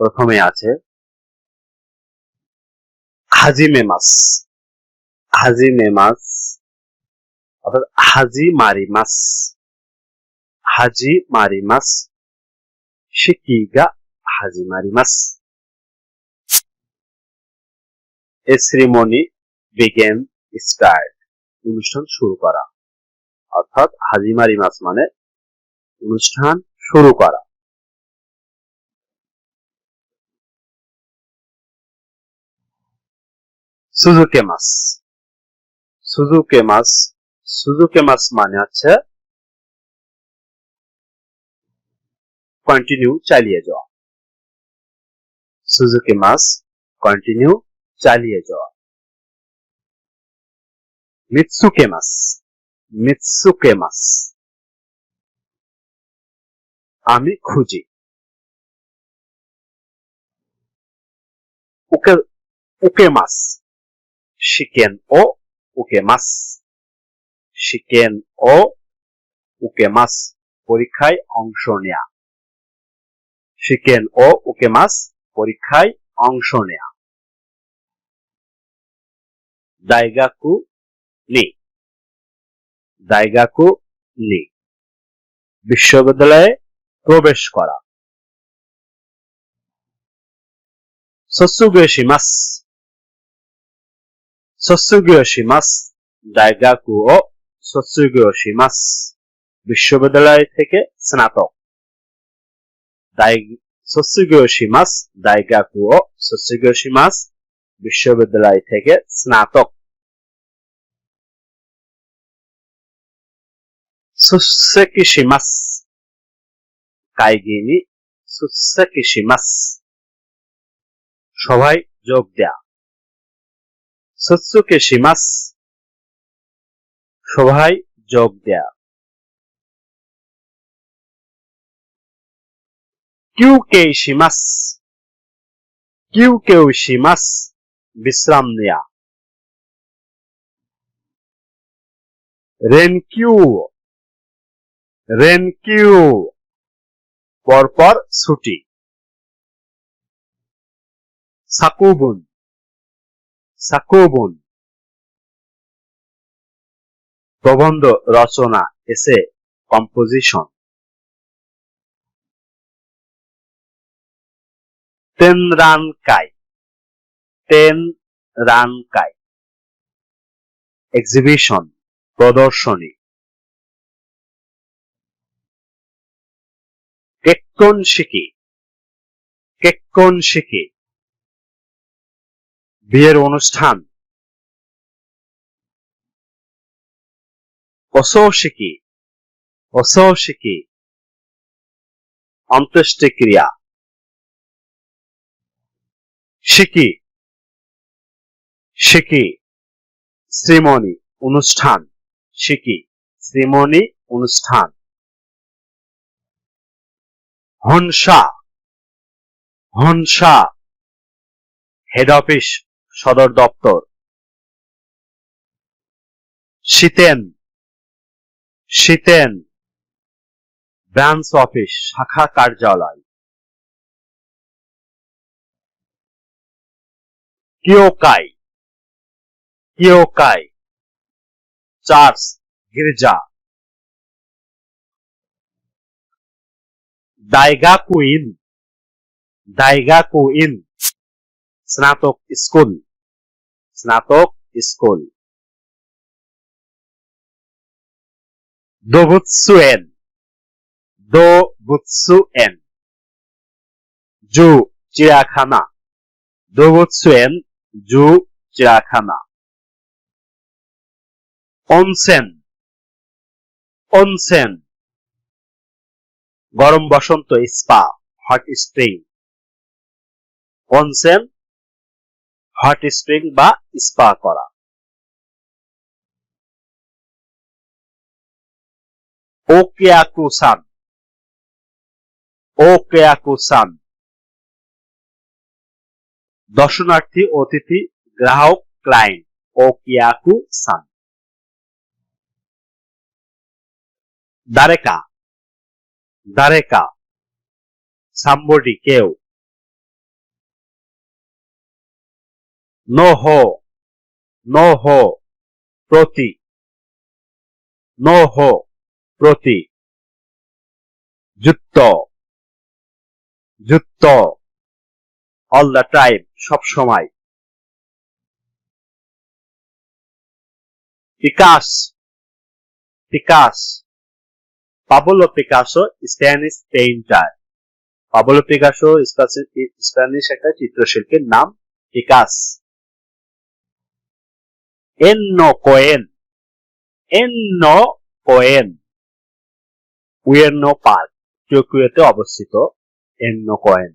প্রথমে আছে হাজিমে মাছ। হাজিমে মাছ, অর্থাৎ হাজি মারি মাছ। হাজি মারি মাছ, শিকিগা হাজি মারি মাছ। এ সেরিমনি বিগেন স্টার্ট অনুষ্ঠান শুরু করা। অর্থাৎ হাজি মারি মাছ মানে অনুষ্ঠান শুরু করা। সুজুকে মাছ সুজুকে মাছ সুজুকে মাছ মানে হচ্ছে কন্টিনিউ চালিয়ে যাওয়া। সুজুকি মাছ কন্টিনিউ চালিয়ে যাওয়া। মিৎসুকে মাছ মিৎসুকে মাছ আমি খুঁজি। উকে উকে মাছ শিকেন ও উকে মাছ শিকেন ও উকে মাছ পরীক্ষায় অংশ নেয়া শিকেন ও উকে মাছ পরীক্ষায় অংশ নেয়া দাইগাকু নি দাইগাকু নি বিশ্ববিদ্যালয়ে প্রবেশ করা সসুগীয় শিমাস সসুগীয় শিমাস দাইগাকু ও সসুগীয় বিশ্ববিদ্যালয় থেকে স্নাতক। দাই সসুগীয় ও সসুগীয় বিশ্ববিদ্যালয় থেকে স্নাতক। সুসেকি শিমাস কাইগিনি সুসেকি সবাই যোগ দেয়া। সুসুকে শিমাস সবাই যোগ দেয়া। কিউ কে শিমাস কিউ কেউ শিমাস বিশ্রাম নেয়া। রেনকিউ রেনকিউ পরপর ছুটি। সাকুবুন। সাকুবুন প্রবন্ধ রচনা এসে কম্পোজিশন তেন রান কাই। তেন রান কাই। এক্সিবিশন প্রদর্শনী। কেক্কন শিকি। কেক্কন শিকি। বিয়ের অনুষ্ঠান। অসৌশিকি অসৌশিকি অন্ত্যেষ্টিক্রিয়া। শিকি শিকি শ্রীমণি অনুষ্ঠান শিকি শ্রীমণি অনুষ্ঠান। হনসা হনসা হেড অফিস সদর দপ্তর। শীতেন। শীতেন। ব্রাঞ্চ অফিস শাখা কার্যালয়। কিওকাই কিওকাই চার্চ গির্জা। দাইগাকুইন দাইগাকুইন স্নাতক স্কুল। স্নাতক স্কুল। দোবুৎসুয়েন। দোবুৎসুয়েন। জু চিড়াখানা। দোবুৎসুয়েন, জু চিড়াখানা। অনসেন। অনসেন। গরম বসন্ত স্পা, হট স্প্রিং। অনসেন হট স্প্রিং বা স্পা করা। ওকেয়াকুসান ওকেয়াকুসান দর্শনার্থী, অতিথি, গ্রাহক, ক্লায়েন্ট। ওকিয়াকু সান দারেকা দারেকা সাম্বডি, কেউ। নোহো নোহো প্রতি নোহো প্রতি, যুক্ত যুক্ত অল দ্য টাইম সব সময়। বিকাশ বিকাশ Pablo Picasso, Spanish painter. Pablo Picasso Spanish একটা চিত্রশিল্পীর নাম পিকাস। এন্নো কোয়েন এন্নো কোয়েন উয়ের্নো পার্ক টোকিওতে অবস্থিত এন্নো কোয়েন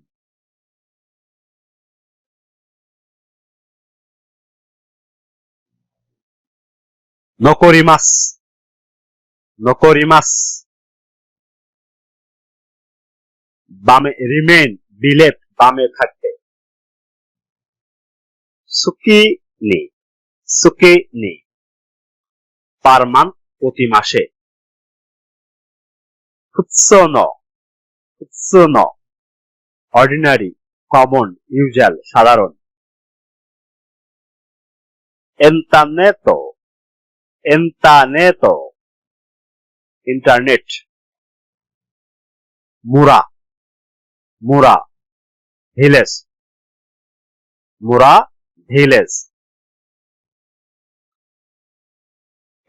নকরিমাস নকরিমাস বামে রিমেন বিলেত বামে থাকবে সুকি নি সুকি নি পার মান প্রতি মাসে। অর্ডিনারি কমন ইউজুয়াল সাধারণ। এন্টারনেটো এন্টারনেটো ইন্টারনেট মুরা মুরা ভিলেজ মুরা ভিলেজ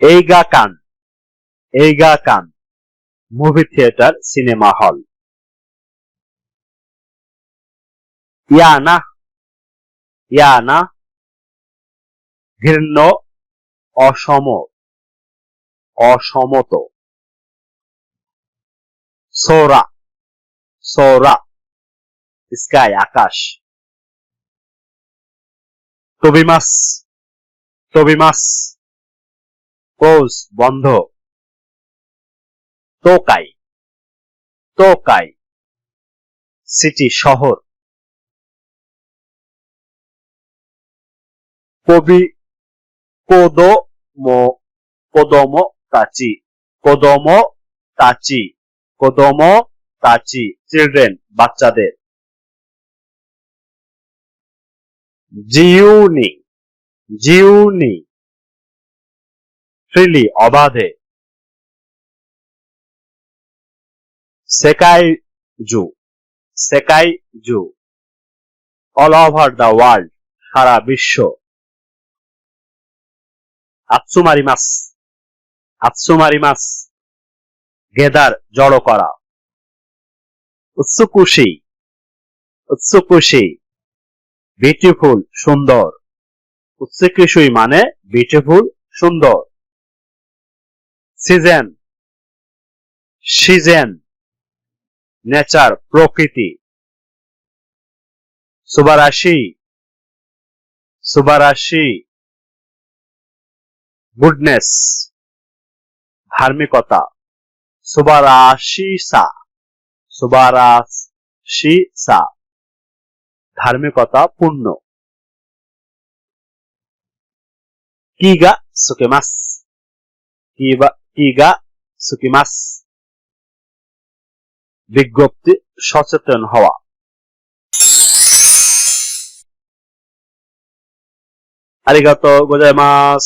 এইগা কান এইগা কান movie theatre cinema hall Iyana Iyana ঘৃণ্য অসম অসমত সোরা সোরা স্কাই আকাশ তবিমাস তবিমাস ক্লোজ বন্ধ। তোকাই তোকাই সিটি শহর। কবি কোদমো কোদমো তাচি। কোদমো তাচি। কোদমো তাচি। চিলড্রেন, বাচ্চাদের। জিউনি। জিউনি। ফ্রিলি অবাধে। সেকাই জু। সেকাই জু। অল ওভার দ্য ওয়ার্ল্ড সারা বিশ্ব। আতসুমারিমাস আতসুমারিমাস গেদার জড়ো করা। উৎসুকুশি। উৎসুকুশি। বিউটিফুল সুন্দর। উৎসুকুশি মানে বিউটিফুল সুন্দর। সিজন। সিজন। নেচার, প্রকৃতি। সুবারাশি। সুবারাশি। গুডনেস। ধার্মিকতা। সুবারাশিসা। সুবারাশিসা। ধার্মিকতা পূর্ণ। কিগা সুকেমাস। কিবা কিগা সুকিমাস বিজ্ঞপ্তি সচেতন হওয়া আরিগাতো গোজাইমাস